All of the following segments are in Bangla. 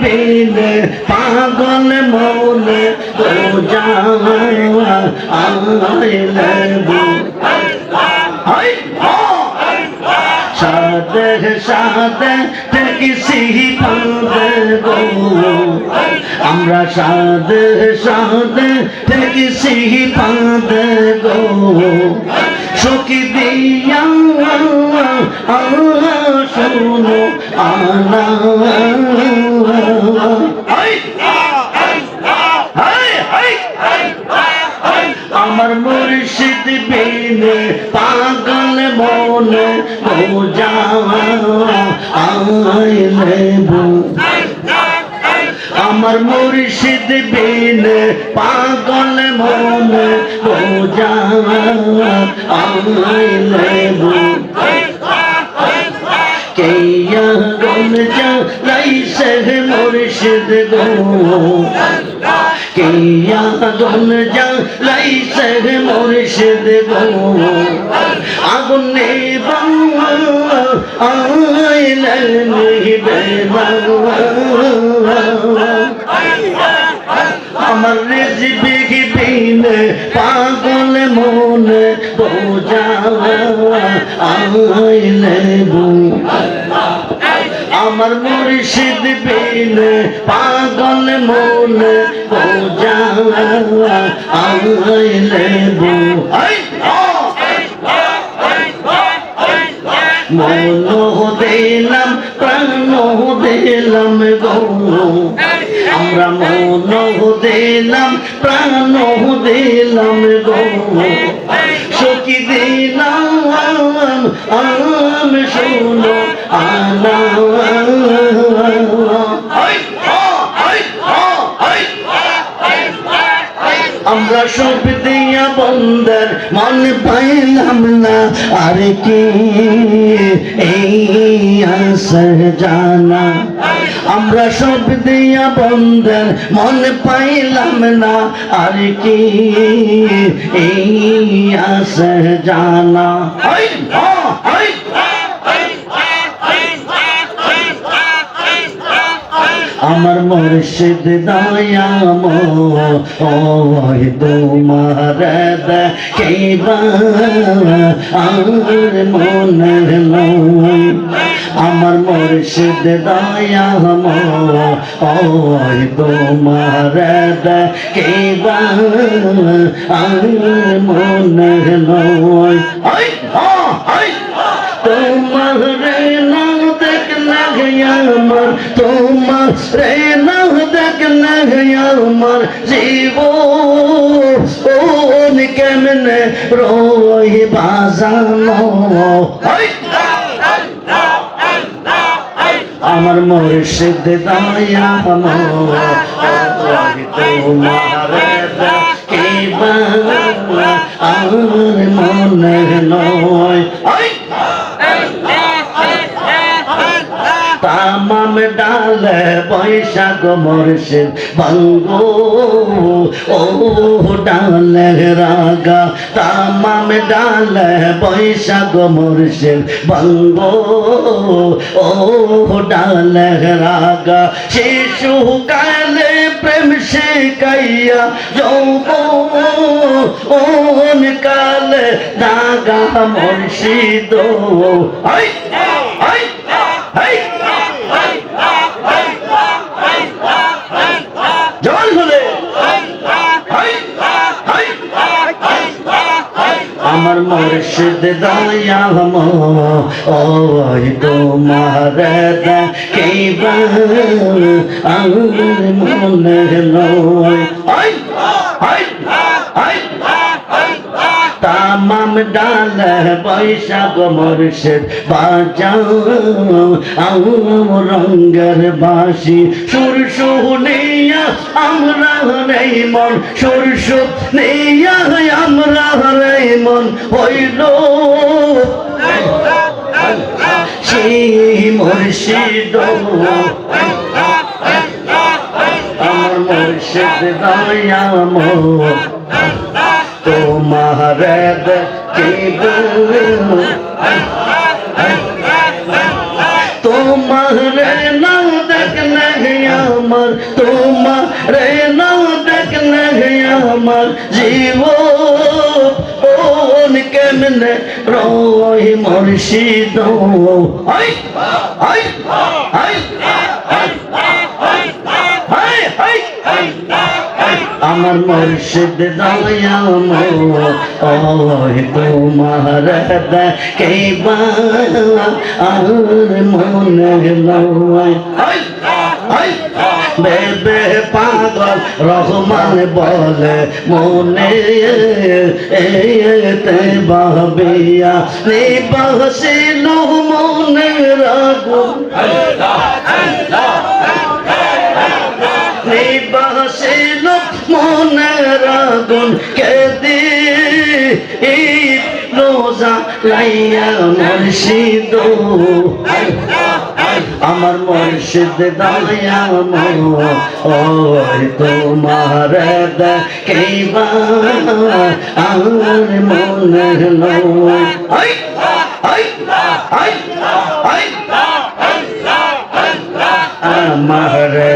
বিনে পাগল মনে বোঝা আইলে হাই সাদে সাদে কিসি পাদে গো আমরা সাদে সাদে কিসি পাদে গো সখী দিয়া শোনো আনা হাই হাই হাই আমার মুর্শিদ বিনে পাগল মনে বোঝা আইলে আমার মুর্শিদ বিনে পাগল মনে বোঝা আইলে কেয়া গন যা লাইসে মুর্শিদ গো? কেয়া গন যা লাইসে মুর্শিদ গো আগুনে আইলে নিবে আমার রেজিবি বিনে পাগল মনে বোঝা আইলে বু। আমার মুর্শিদ বিনে পাগল মনে বোঝা আইলে মন দিলাম প্রাণ দিলাম গো। আমরা মন দিলাম প্রাণ দিলাম গো। সখী দিলাম আম, শোনো। আমরা সব দিয়া বন্দর মন পাইলাম না। আর কি? এই আসর জানা। আমরা সব দিয়া বন্দর মন পাইলাম না। আর কি? এই জানা হাই হাই আমার মুর্শিদ দয়াম ওই তোমার আর মনের নয় আমার মুর্শিদ দয়াম ওই তোমার কেবা আর মনের নয় তোমার দেখলে আমার তোমার রে না দেখলে আমার জীব ওন কেমনে রই বাজানো আমার মুর্শিদ দয়া তোমার কেবা আর মনে নয়। ডালে বৈশাখ মর্ষিদ ভঙ্গ ও ডালে রাগা, তামাম ডালে বৈশাখ মর্ষিদ ভঙ্গ ও ডালে রাগা, শিশু কালে প্রেম শিখাইয়া যৌব। ওন কালে দাগা মর্ষিদ হাই হাই হাই আমার মুর্শিদ দয়াম ওই তোমার আর মনে নয় তামাম ডাল বৈশাখ মুর্শিদ, বাজাও রঙ্গের বাসি সুর শুনিয়া আমরা রে মন, সুর শুনিয়া আমরা রে মন, হইল সেই মুর্শিদ। আমার মুর্শিদ দয়াম তোমার তোমার না দেখলে আমার তোমার রে না দেখলে আমার জীব কেমনে রই মুর্শিদ হাই হাই হাই হাই হাই আমার মুর্শিদ দয়াম ওই তোমার কেবা আর মনে হাই বেবে পাগল রহমান বলে মনে এতে বাবিয়া নিবাসিল মনে রাগু। নিবাসিল মনে রাগুন কেদি রোজা লাইয়া মুর্শিদ আমার মুর্শিদ দয়াম ওই তোমার আর মনে আমার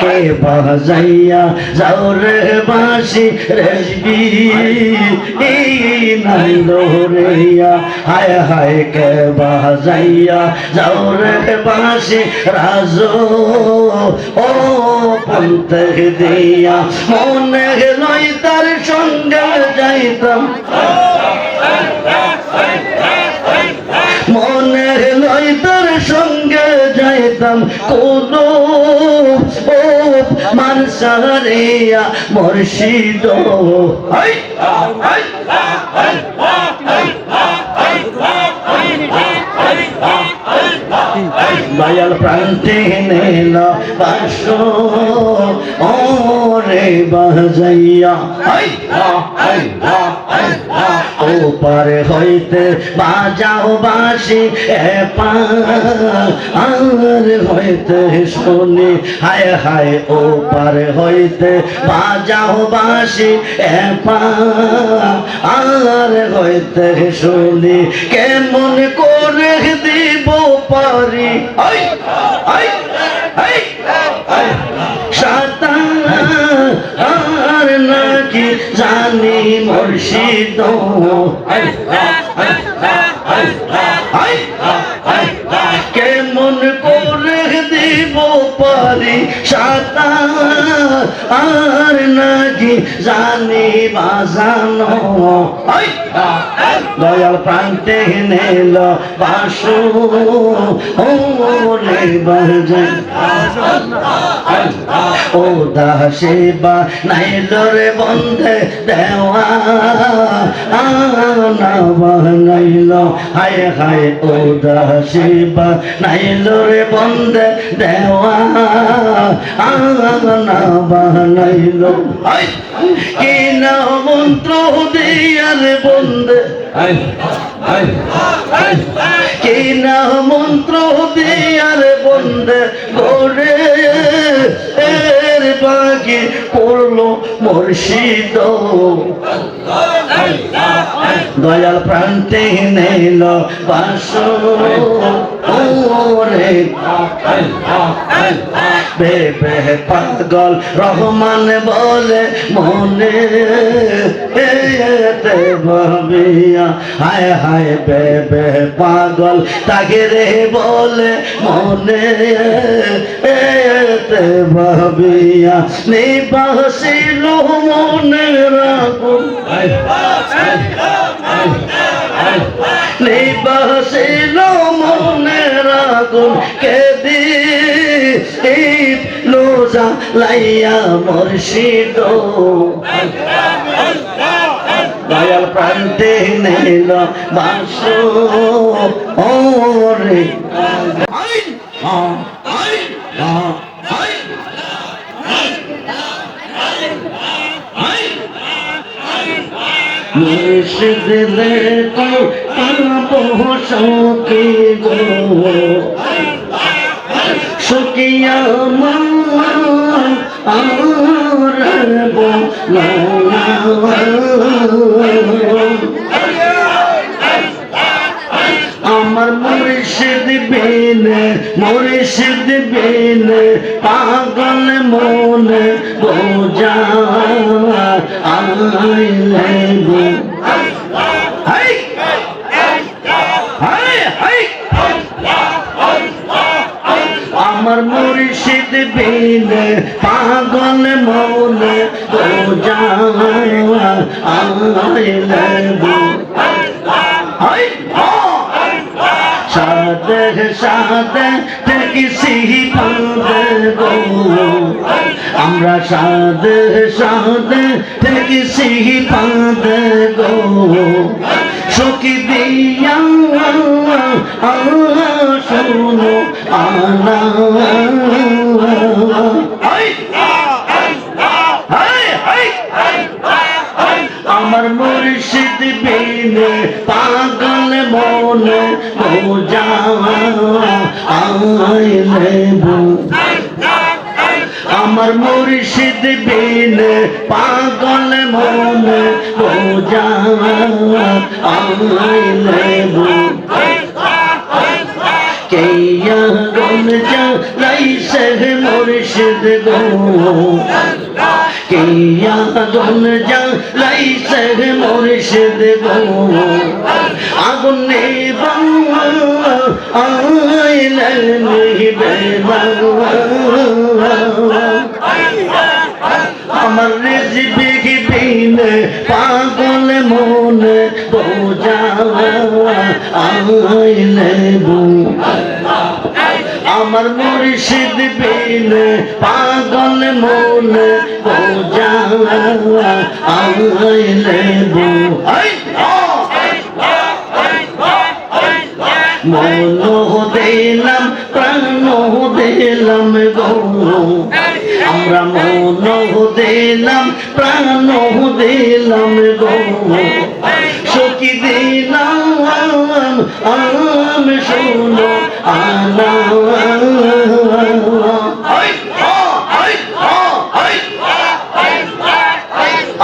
কে বাজাইয়া যাও রে বাসি রেজবি নন্দ রেয়া হায় হায় কে বাজাইয়া যাও রে বাসি রাজ? ও পন্থ দিয়া, মনে লই তার সঙ্গে যাইতাম। মনে লই তার সঙ্গে যাইতাম। কোন মানসারিয়া মুর্শিদ। হাই হাই প্রান্তে নেল বাস ওরে বাজাইয়া। হাই ও পারে হইতে বাজাও বাসি এ আর হইতে শুনি। হায় হায় ও পারে হইতে বাজাও বাসি এ আর হইতে শুনি। কেমন করে দিব পারি? কেমন করে দিব পারি সাতা আর নাকি জানি বাজানো। দয়াল প্রান্তে নেল বাসু ও দাসে বা নাইল রে বন্ধে দেওয়া, আনা বানাইল হায় হায় ও দাসে বা নাইল রে বন্ধে দেওয়া হায়, কি না মন্ত্র দিয়ার বন্ধে। কি না মন্ত্র দিয়ার বন্ধে গোরে এর বাকি পড়ল মুর্শিদ। দয়াল প্রান্তে নেল বাস। ওরে বেবে পাগল রহমান বলে মনে। এতে ভাবিয়া হায় হায় বেবে পাগল, তাকে রে বলে মনে এতে ভাবিয়া, নিবাসিল মনে রাখুন নিবাসিল মনে রাখুন কেদি লোজা লাইয়া মুর্শিদ দয়াল প্রান্তে নেল বাস মুর্শিদ রে। গো। সকিয়া আমার মুর্শিদ বিন মুর্শিদ বিন পাগল মন বোঝা আইলে গো হাই হাই হাই আমার মুর্শিদ বিন পাগল কিসি পাদে গো আমরা সাদে সাদে কিসি পাদে গো সখী দিয়া শোনো আনা হাই হাই হাই আমার পাগল মন বো আমার মুর্শিদ বিন পাগল মন বোঝা আইলে কেয়া গন যা লাইসে মুর্শিদ গো। কেয়া গন যা লাইসে মুর্শিদ গো আগুন নেবা আইলেন আমার রেজিবি বিন পাগল মন বোঝা আইলে বো। আমার মুর্শিদ বিন পাগল মন বোঝা আইলে মন দিলাম, প্রাণ দিলাম গো। আমরা মন দিলাম, প্রাণ দিলাম আম শুনো আনা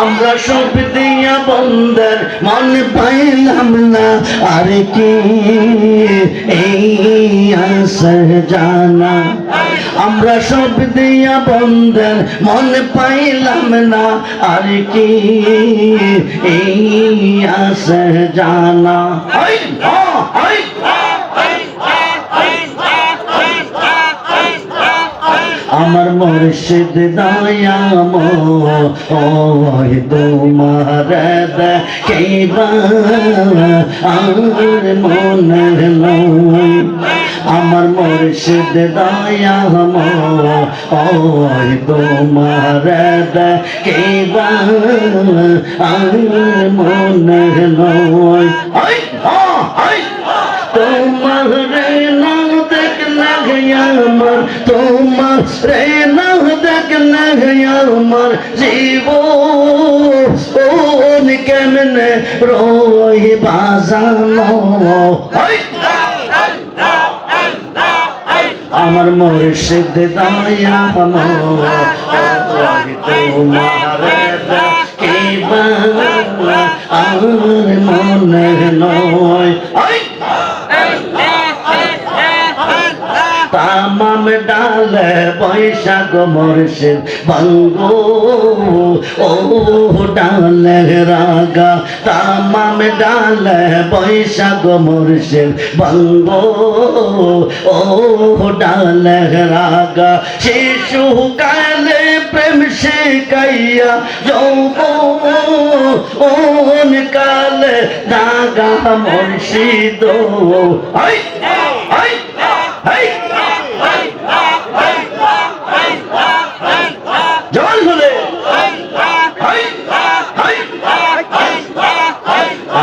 আমরা সব দিয়া বন্দর মন পাইলাম না। আর কি? এই আসর জানা। আমরা সব দিয়া বন্দর মন পাইলাম না। আর কি? এই আসর জানা হাই হাই আমার মুর্শিদ দয়াম ওই তোমার আর মনের লয়। আমার মুর্শিদ দয়াম ওই তোমার আর মনের লয়। তোমার না আমার তোমার রে না দেখলে আমার জীব ওন কেমনে রই বাজানো আমার মুর্শিদ দয়া তোমার আর মনে নয়। তামাম ডালে বৈশাখ মর্ষিদ বঙ্গ ও ডালে রাগা তামাম ডালে বৈশাখ মর্ষিদ বঙ্গ ও ডালে রাগা শিশু কালে প্রেম শিখাইয়া যৌব ওন কালে দাগা মর্ষিদ হাই হাই হাই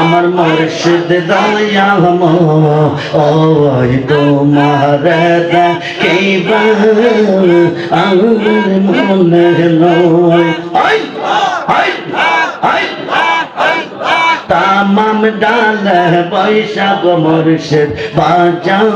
আমার মুর্শিদ দয়াম ওই তোমার কেবা আমার মনে নয়। তামাম ডাল বৈশাখ মর্ষেদ বাজাও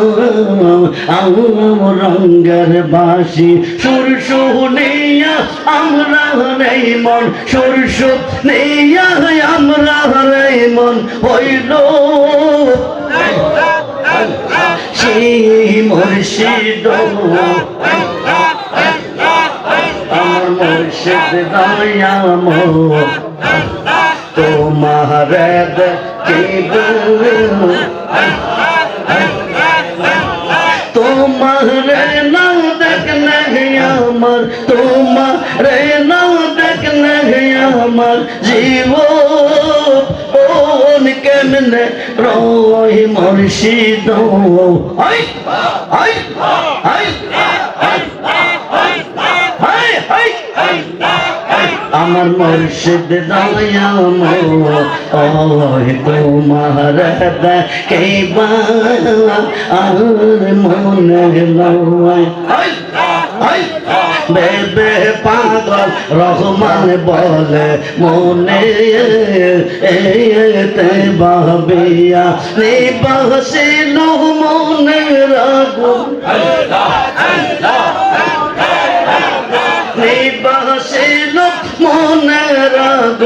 রঙ্গের বাসি সুর শুনিয়া আমরা রে মন, সুর শুনিয়া আমরা রে মন, হইল সেই মুর্শিদ। আমার মুর্শিদ দয়াম তোমার তোমার না দেখলে আমার, তোমার না দেখলে আমার জীব কেমনে রই মুর্শিদ? আই আই আই হাই হাই আমার মুর্শিদ দয়াম তোমার কেবা আর মনে হাই বেবে পাগল রহমান বলে, মনে এতে বাবিয়া নিবাসিল মনে রাগু নিবাসিল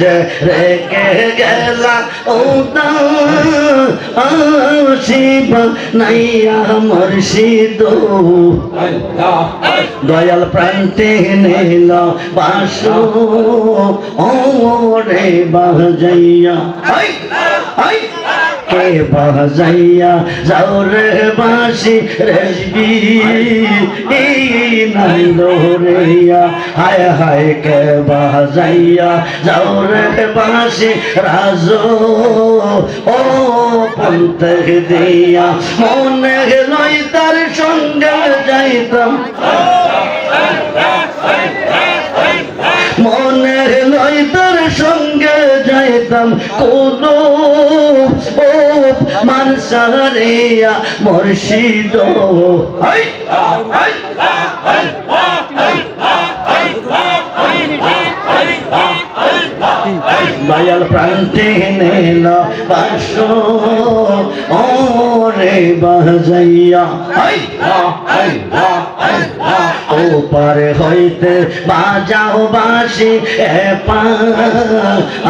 যে রেখে গেলা শিব নাইয়া মুর্শিদ দয়াল প্রান্তে নিল বাস ও রে বাজাইয়া। কে বাজাইয়া যাও রে বাসি রেজবি নাই রেয়া হায় হায় কে বাজাইয়া যাও রে বাসি রাজো? ও পন্থ দিয়া, মনে লই তার সঙ্গে যাইতাম। মনে লই তার সঙ্গে যাইতাম। কোন মানসারিয়া মুর্শিদ হাই হাই দয়াল প্রান্তে নেল বাস ও রে বাজাইয়া ও পারে হইতে বাজাও বাসি এ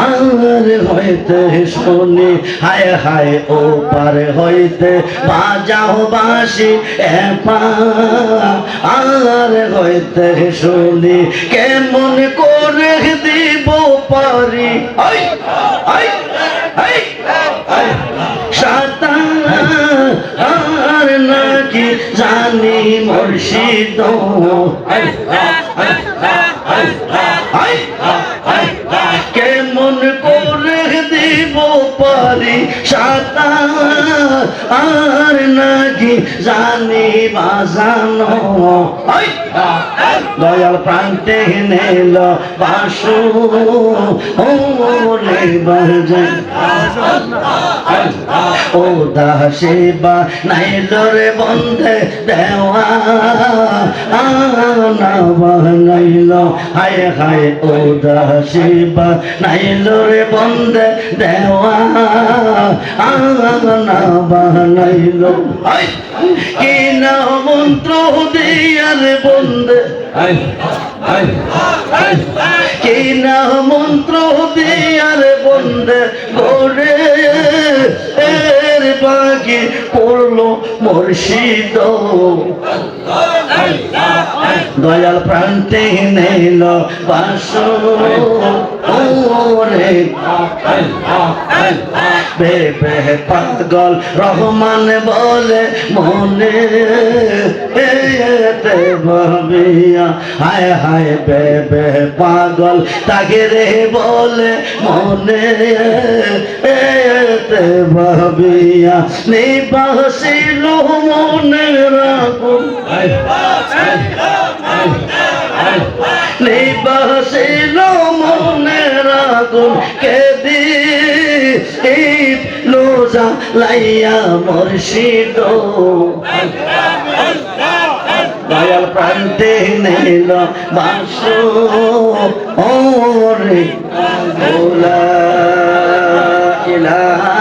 আর হইতে শুনি। হায় হায় ও পারে হইতে বাজাও বাসি এ আর হইতে শুনি। কেমন করে দিব পারি। আর নাকি জানি মুর্শিদ। আর নাকি জানি বাজানো দয়াল প্রান্তে নেল বাসু। ও রে বাজায় ও দাসে বা নাইল রে বন্ধে দেওয়া। আনা বানাইল হায় হায় ও দাসে বা নাইল রে বন্ধে দেওয়া। আনা বানাইল। কি না মন্ত্র দিয়ার বন্ধে কি না মন্ত্র দিয়ার বন্ধে এর পড়ল দয়াল প্রান্তে নেল বেবে পাগল রহমান বলে মনে। এতে হায় হায় বেবে পাগল, তাকে রে বলে মনে ভাবিয়া নিবাসিল মনের আগুন। নিবাসিল মনে আগুন কে দি লোজা লাইয়া মর্শিদ দয়াল প্রান্তে নিল বাস ওরে লা ইলাহা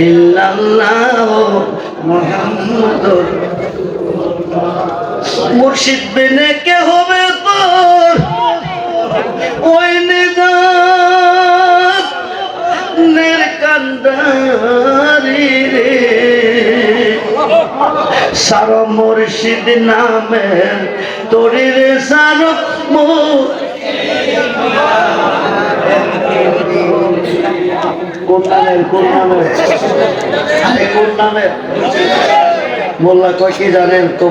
ইল্লাল্লাহ মুহাম্মাদুর মুর্শিদ বিনে কে সার মুর্শিদ নামে, তোরি সার কোন কোন আরে, কোন কয় কি জানেন, তো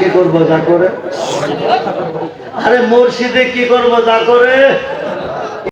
কি করব, যা করে। আরে মসজিদে কি করব, যা করে।